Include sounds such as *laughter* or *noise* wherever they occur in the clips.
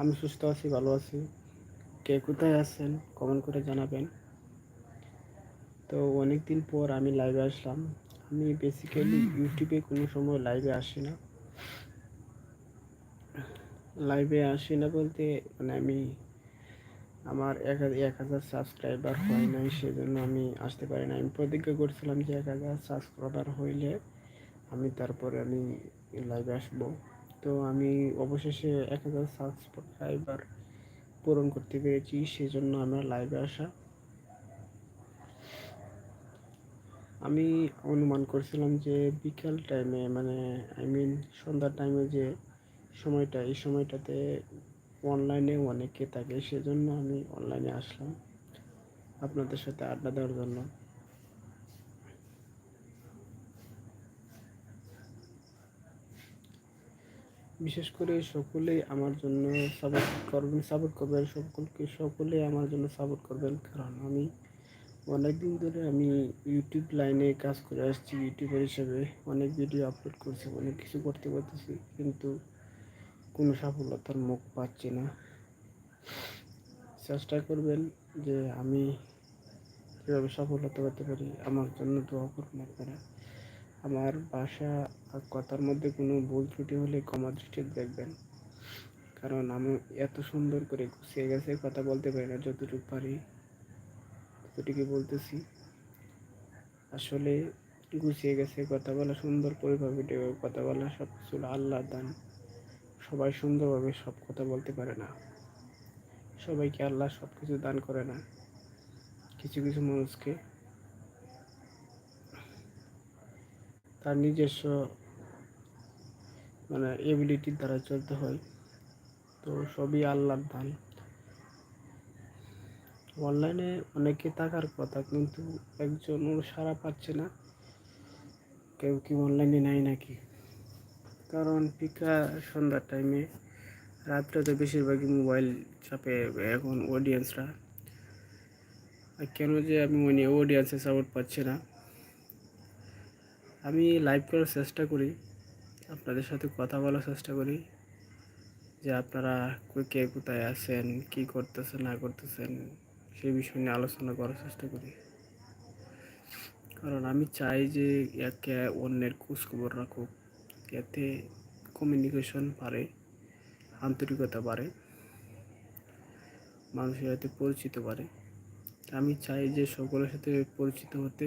আমি সুস্থ আছি, ভালো আছি। কে কোথায় আছেন কমেন্ট করে জানাবেন। তো অনেক দিন পর আমি লাইভে আসলাম। আমি বেসিক্যালি ইউটিউবে কোনো সময় লাইভে আসি না। লাইভে আসি না বলতে মানে আমি আমার এক এক হাজার সাবস্ক্রাইবার হয় নাই, সেজন্য আমি আসতে পারি না আমি প্রতিজ্ঞা করছিলাম যে এক হাজার সাবস্ক্রাইবার হইলে আমি তারপরে আমি লাইভে আসব। তো আমি অবশেষে এক হাজার সাবস্ক্রাইবার পূরণ করতে পেরেছি, সেজন্য আমার লাইভে আসা। আমি অনুমান করছিলাম যে বিকেল টাইমে মানে আই মিন সন্ধ্যার টাইমে যে সময়টা, এই সময়টাতে অনলাইনে অনেকে থাকে, সেজন্য আমি অনলাইনে আসলাম। আপনাদের সাথে আড্ডা দেওয়ার জন্য। বিশেষ করে সকলেই আমার জন্য সাপোর্ট করবেন সাপোর্ট করবেন, সকলকে সকলে আমার জন্য সাপোর্ট করবেন। কারণ আমি অনেক দিন ধরে আমি ইউটিউব লাইনে কাজ করে আসছি ইউটিউবার হিসেবে। অনেক ভিডিও আপলোড করছি, অনেক কিছু করতে পারতেছি, কিন্তু কোনো সফলতার মুখ পাচ্ছি না। চেষ্টা করবেন যে আমি কীভাবে সফলতা করতে পারি, আমার জন্য দোয়া করুন আপনারা। আমার ভাষা কথার মধ্যে কোনো ভুল ত্রুটি হলে ক্ষমা দৃষ্টিতে দেখবেন। কারণ আমি এত সুন্দর করে গুছিয়ে গেছে, কথা বলতে পারি না, যতটুকু পারি। ততটুকু বলতেছি। আসলে গুছিয়ে গেছে, কথা বলা সুন্দর পরিভাবে কথা বলা সব কিছু আল্লাহ দান। সবাই সুন্দরভাবে সব কথা বলতে পারে না। সবাইকে আল্লাহ সব কিছু দান করে না। কিছু কিছু মানুষকে তার নিজস্ব মানে এবিলিটির দ্বারা চলতে হয়। তো সবই আল্লাহর দান। অনলাইনে অনেকে থাকার কথা, কিন্তু একজনও সারা পাচ্ছে না। কেউ কি অনলাইনে নাই নাকি? কারণ পিকা সন্ধ্যার টাইমে রাত্রে তো বেশিরভাগই মোবাইল চাপে এখন অডিয়েন্সরা কেন যে আমি মানে অডিয়েন্সের সাপোর্ট পাচ্ছি না? আমি লাইভ করার চেষ্টা করি, আপনাদের সাথে কথা বলার চেষ্টা করি, যে আপনারা কে কোথায় আছেন, কি করতেছেন, না করতেছেন, সেই বিষয় নিয়ে আলোচনা করার চেষ্টা করি। কারণ আমি চাই যে একে অন্যের খোঁজখবর রাখুক, এতে কমিউনিকেশন পারে, আন্তরিকতা বাড়ে মানুষের সাথে পরিচিত বাড়ে আমি চাই যে সকলের সাথে পরিচিত হতে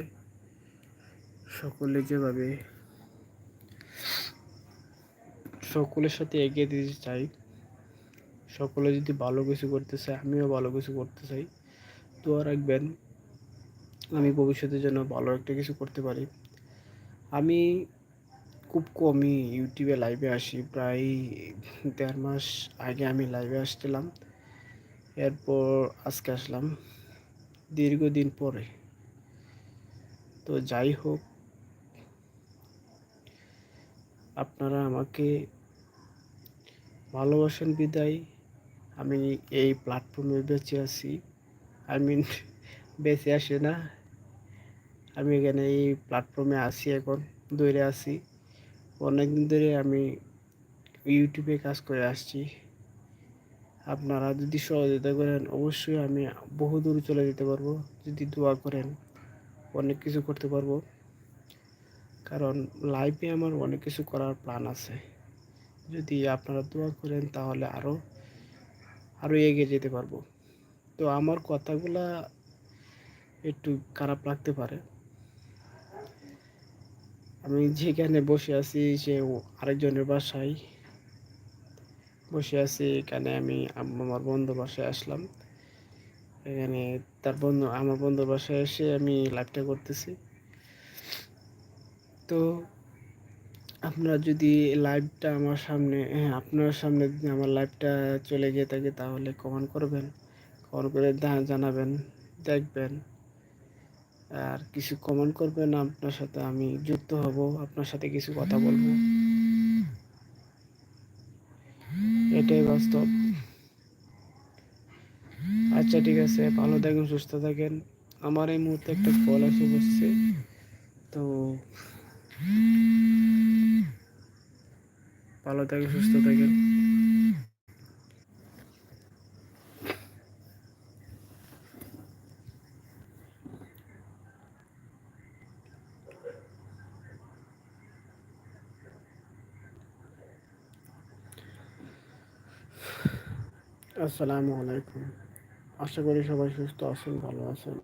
সকলে যেভাবে সকলের সাথে এগিয়ে দিতে চাই, সকলে যদি ভালো কিছু করতে চায়, আমিও ভালো কিছু করতে চাই, দোয়া রাখবেন, আমি ভবিষ্যতে যেন ভালো একটা কিছু করতে পারি। আমি খুব কমই ইউটিউবে লাইভে আসি, প্রায় দেড় মাস আগে আমি লাইভে আসছিলাম, এরপর আজকে আসলাম, দীর্ঘদিন পরে। তো যাই হোক আপনারা আমাকে ভালোবাসেন বিদায়। আমি এই প্ল্যাটফর্মে বেঁচে আছি। আই মিন *laughs* বেঁচে আসে না। আমি এখানে এই প্ল্যাটফর্মে আসি এখন দৌড়ে আসি অনেক দিন ধরে আমি ইউটিউবে কাজ করে আসছি। আপনারা যদি সহযোগিতা করেন, অবশ্যই আমি বহু দূর চলে যেতে পারব। যদি দোয়া করেন, অনেক কিছু করতে পারব। কারণ লাইফে আমার অনেক কিছু করার প্ল্যান আছে। যদি আপনারা দোয়া করেন তাহলে আরও আরও এগিয়ে যেতে পারব। তো আমার কথাগুলা একটু খারাপ লাগতে পারে। আমি যেখানে বসে আছি সে আরেকজনের বাসায়। বসে আছি এখানে আমি আমার বন্ধুর বাসায় আসলাম। এখানে তার বন্ধু, আমার বন্ধুর বাসায় এসে আমি লাইভটা করতেছি। তো আপনারা যদি লাইভটা আমার সামনে হ্যাঁ আপনার সামনে যদি আমার লাইভটা চলে গিয়ে থাকে তাহলে কমেন্ট করবেন। কমেন্ট করে জানাবেন, দেখবেন। আর কিছু কমেন্ট করবেন, আপনার সাথে আমি যুক্ত হব, আপনার সাথে কিছু কথা বলব। এটাই বাস্তব। আচ্ছা ঠিক আছে, ভালো থাকেন, সুস্থ থাকেন। আমার এই মুহূর্তে একটা কল এসে বসছে। তো ভালো থাকে সুস্থ থাকে আসসালামু আলাইকুম। আশা করি সবাই সুস্থ আছেন ভালো আছেন।